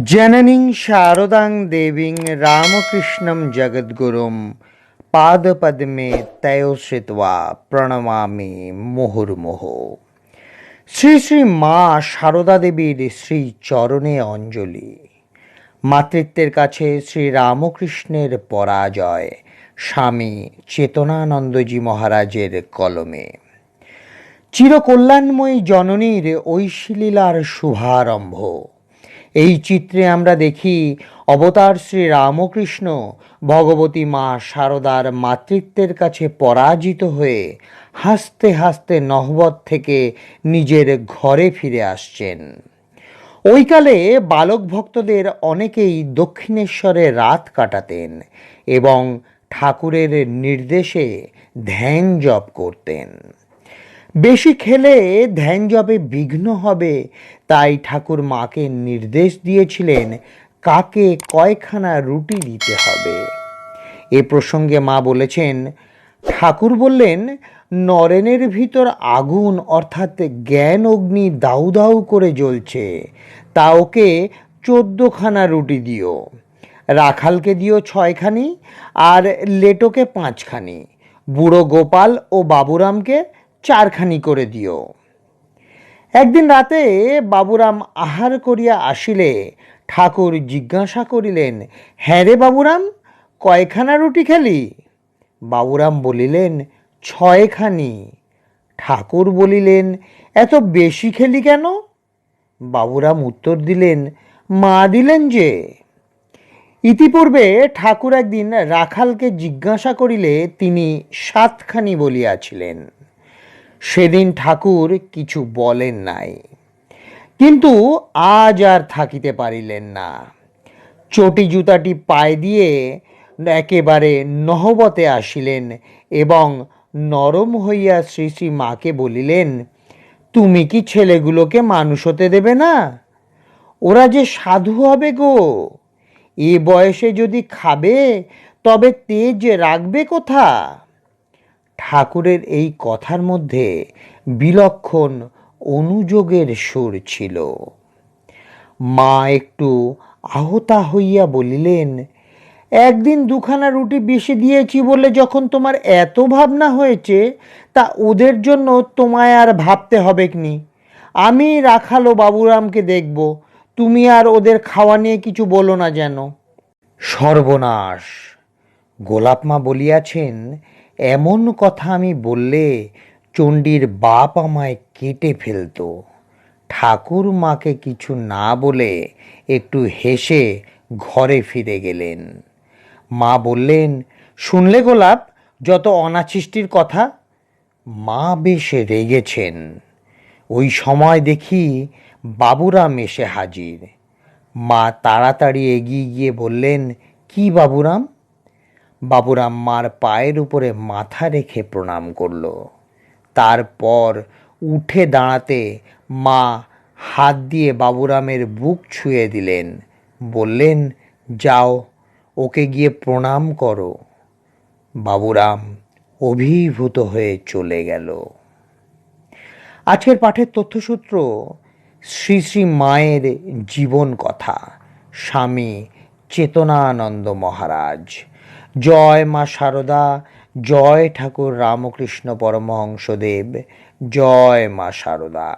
জননীং শারদাং দেবীং রামকৃষ্ণম পাদ পদ্মে তয়োশ্রিতা প্রণমামি মুহুর্মুহ শ্রী শ্রী মা শারদা দেবীর শ্রী চরণে অঞ্জলি মাতৃত্বের কাছে শ্রী রামকৃষ্ণের পরাজয় স্বামী চেতনানন্দজি মহারাজের কলমে চিরকল্যাণময়ী জননীর ঐশীলীলার শুভারম্ভ। এই চিত্রে আমরা দেখি অবতার শ্রী রামকৃষ্ণ ভগবতী মা শারদার মাতৃত্বের কাছে পরাজিত হয়ে হাসতে হাসতে নহবত থেকে নিজের ঘরে ফিরে আসছেন। ওইকালে বালক ভক্তদের অনেকেই দক্ষিণেশ্বরে রাত কাটাতেন এবং ঠাকুরের নির্দেশে ধ্যান জপ করতেন। বেশি খেলে ধ্যান জপে বিঘ্ন হবে, তাই ঠাকুর মাকে নির্দেশ দিয়েছিলেন কাকে কয়খানা রুটি দিতে হবে। এ প্রসঙ্গে মা বলেছেন, ঠাকুর বললেন, নরেনের ভিতর আগুন অর্থাৎ জ্ঞান অগ্নি দাউ দাউ করে জ্বলছে, তা ওকে চোদ্দখানা রুটি দিও। রাখালকে দিও ছয়খানি আর লেটোকে পাঁচখানি। বুড়ো গোপাল ও বাবুরামকে চারখানি করে দিও। একদিন রাতে বাবুরাম আহার করিয়া আসিলে, ঠাকুর জিজ্ঞাসা করিলেন হ্যাঁ রে বাবুরাম, কয়খানা রুটি খেলি? বাবুরাম বলিলেন, ছয়খানি। ঠাকুর বলিলেন, এত বেশি খেলি কেন? বাবুরাম উত্তর দিলেন, মা দিলেন যে। ইতিপূর্বে ঠাকুর একদিন রাখালকে জিজ্ঞাসা করিলে তিনি সাতখানি বলিয়াছিলেন। সেদিন ঠাকুর কিছু বলেন নাই। কিন্তু আজ আর থাকিতে পারিলেন না। চটি জুতাটি পায়ে দিয়ে একেবারে নহবতে আসিলেন এবং নরম হইয়া শ্রী শ্রী মাকে বলিলেন, তুমি কি ছেলেগুলোকে মানুষ হতে দেবে না? ওরা যে সাধু হবে গো। এ বয়সে যদি খাবে, তবে তেজ রাখবে কোথা? ঠাকুরের এই কথার মধ্যে বিলক্ষণ অনুযোগের সুর ছিল। মা একটু আহতা হইয়া বলিলেন, একদিন দুখানা রুটি বেশি দিয়েছি বলে যখন তোমার এত ভাবনা হয়েছে, তা ওদের জন্য তোমায় আর ভাবতে হবে কি আমি রাখালো বাবুরামকে দেখব, তুমি আর ওদের খাওয়া নিয়ে কিছু বলো না যেন। সর্বনাশ! গোলাপমা বলিয়াছেন এমন কথা আমি বললে চণ্ডীর বাপ আমায় কেটে ফেলতো। ঠাকুর মাকে কিছু না বলে একটু হেসে ঘরে ফিরে গেলেন। মা বললেন, শুনলে গোলাপ, যত অনাচিষ্টির কথা, মা বেশ রেগেছেন। ওই সময় দেখি বাবুরাম এসে হাজির। মা তাড়াতাড়ি এগিয়ে গিয়ে বললেন, কি বাবুরাম? বাবুরাম মার পায়ের উপরে মাথা রেখে প্রণাম করল। তারপর উঠে দাঁড়াতে মা হাত দিয়ে বাবুরামের বুক ছুঁয়ে দিলেন। বললেন, যাও, ওকে গিয়ে প্রণাম করো। বাবুরাম অভিভূত হয়ে চলে গেল। আজকের পাঠের তথ্যসূত্র, শ্রী শ্রী মায়ের জীবন কথা, স্বামী চেতনানন্দ মহারাজ। জয় মা শারদা জয় ঠাকুর রামকৃষ্ণ পরমহংসদেব জয় মা শারদা